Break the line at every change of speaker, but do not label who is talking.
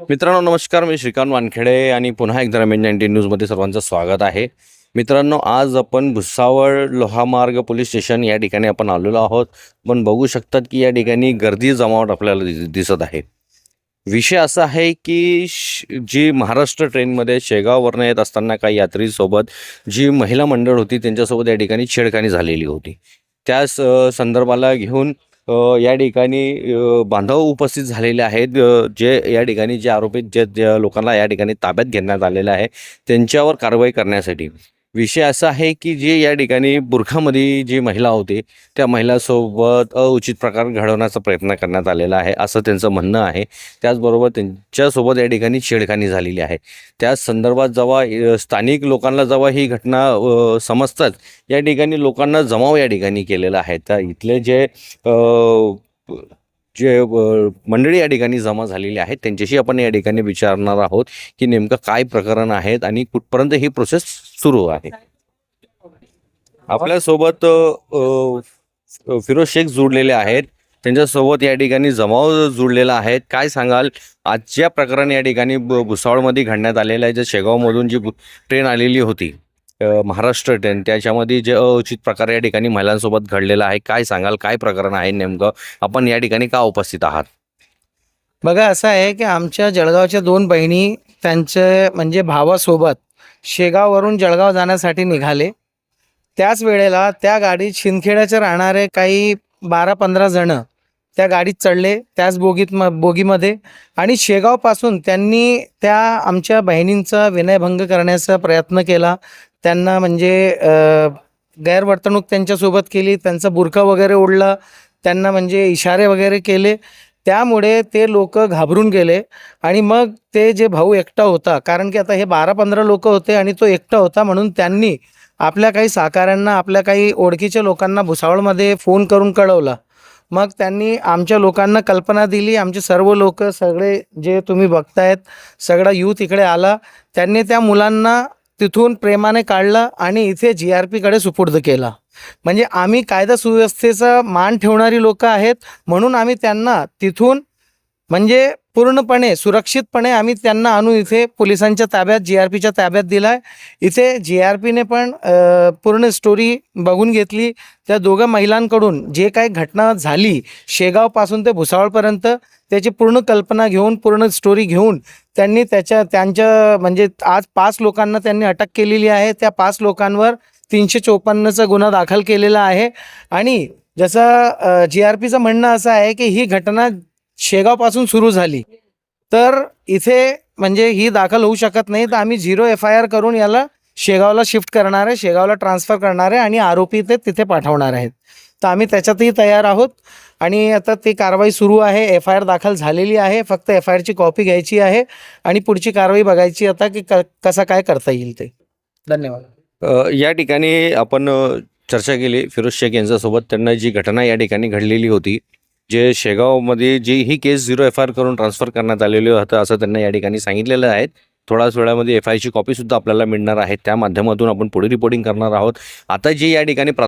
मित्रांनो नमस्कार. मी श्रीकांत वानखेडे आणि पुन्हा एकदा रमेश नाईन्टीन न्यूजमध्ये सर्वांचं स्वागत आहे. मित्रांनो आज आपण भुसावळ लोहामार्ग पोलीस स्टेशन या ठिकाणी आपण आलेलो आहोत. पण बघू शकतात की या ठिकाणी गर्दी जमावट आपल्याला दिसत आहे. विषय असा आहे की जी महाराष्ट्र ट्रेनमध्ये शेगाववरनं येत असताना काही यात्रीसोबत जी महिला मंडळ होती त्यांच्यासोबत या ठिकाणी छेडखानी झालेली होती. त्याच संदर्भाला घेऊन या ठिकाणी बांधव उपस्थित झालेले आहेत. जे या ठिकाणी जे आरोपी जे लोकांना या ठिकाणी ताब्यात घेण्यात आलेलं आहे त्यांच्यावर कारवाई करण्यासाठी. विषय असा आहे की जे या ठिकाणी बुरखामध्ये जी महिला होती त्या महिलासोबत अउचित प्रकार घडवण्याचा प्रयत्न करण्यात आलेला आहे असं त्यांचं म्हणणं आहे. त्याचबरोबर त्यांच्यासोबत या ठिकाणी छेडखानी झालेली आहे. त्याच संदर्भात जेव्हा स्थानिक लोकांना जेव्हा ही घटना समजतात या ठिकाणी लोकांना जमाव या ठिकाणी केलेला आहे. तर इथले जे जे मंडळी या ठिकाणी जमा झालेली आहेत त्यांच्याशी आपण या ठिकाणी विचारणार आहोत की नेमकं काय प्रकरण आहेत आणि कुठपर्यंत ही प्रोसेस सुरू आहे. आपल्यासोबत फिरोज शेख जुडलेले आहेत. त्यांच्यासोबत या ठिकाणी जमाव जुळलेला आहे. काय सांगाल? आजच्या प्रकरण या ठिकाणी भुसावळमध्ये घडण्यात आलेलं आहे. जे शेगावमधून जी ट्रेन आलेली होती महाराष्ट्र ट्रेन त्याच्यामध्ये जे अउचित प्रकार या ठिकाणी महिलांसोबत घडलेला आहे. काय सांगाल? काय प्रकरण आहे नेमकं? आपण या ठिकाणी का उपस्थित आहात?
बघा असं आहे की आमच्या जळगावच्या दोन बहिणी त्यांचे म्हणजे भावासोबत शेगाववरून जळगाव जाण्यासाठी निघाले. त्याच वेळेला त्या गाडीत शिंदखेड्याचे राहणारे काही बारा पंधरा जणं त्या गाडीत चढले त्याच बोगीत म बोगीमध्ये आणि शेगावपासून त्यांनी त्या आमच्या बहिणींचा विनयभंग करण्याचा प्रयत्न केला. त्यांना म्हणजे गैरवर्तणूक त्यांच्यासोबत केली त्यांचा बुरखा वगैरे ओढला त्यांना म्हणजे इशारे वगैरे केले. त्यामुळे ते लोक घाबरून गेले. आणि मग ते जे भाऊ एकटा होता कारण की आता हे बारा पंधरा लोक होते आणि तो एकटा होता म्हणून त्यांनी आपल्या काही साकाऱ्यांना आपल्या काही ओळखीच्या लोकांना भुसावळमध्ये फोन करून कळवला. मग त्यांनी आमच्या लोकांना कल्पना दिली. आमचे सर्व लोक सगळे जे तुम्ही बघतायत सगळा यूथ इकडे आला. त्यांनी त्या मुलांना तिथून प्रेमाने काढलं आणि इथे जी आर पीकडे सुपूर्द केला. म्हणजे आम्ही कायदा सुव्यवस्थेचा मान ठेवणारी लोकं आहेत म्हणून आम्ही त्यांना तिथून म्हणजे पूर्णपणे सुरक्षितपणे आम्ही त्यांना आणून इथे पोलिसांच्या ताब्यात जी आर पीच्या ताब्यात दिला आहे इथे जी आर पीने पण पूर्ण स्टोरी बघून घेतली. त्या दोघं महिलांकडून जे काही घटना झाली शेगावपासून ते भुसावळपर्यंत त्याची पूर्ण कल्पना घेऊन पूर्ण स्टोरी घेऊन त्यांनी त्याच्या त्यांच्या म्हणजे आज पाच लोकांना त्यांनी अटक केलेली आहे. त्या पाच लोकांवर तीनशे चोपन्नचा गुन्हा दाखल केलेला आहे. आणि जसं जी आर पीचं म्हणणं असं आहे की ही घटना शेगावपासून सुरू झाली. तर इथे म्हणजे ही दाखल होऊ शकत नाही. तर आम्ही झिरो एफ आय आर करून याला शेगावला शिफ्ट करणार आहे शेगावला ट्रान्सफर करणार आहे आणि आरोपी ते तिथे पाठवणार आहेत. तर आम्ही त्याच्यातही तयार आहोत आणि आता ती कारवाई सुरू आहे. एफ आय आर दाखल झालेली आहे. फक्त एफ आय आरची कॉपी घ्यायची आहे आणि पुढची कारवाई बघायची आता की क कसा काय करता येईल ते. धन्यवाद.
या ठिकाणी आपण चर्चा केली. फिरोज शेख यांच्यासोबत. त्यांना जी घटना या ठिकाणी घडलेली होती जे शेगावमध्ये जी ही case zero F I R करून ट्रान्सफर करण्यात आलेली होतं असं त्यांना या ठिकाणी सांगितलेलं आहे. थोड्याच वेळामध्ये एफ आय आरची कॉपीसुद्धा आपल्याला मिळणार आहे. त्या माध्यमातून आपण पुढे रिपोर्टिंग करणार आहोत. आता जी या ठिकाणी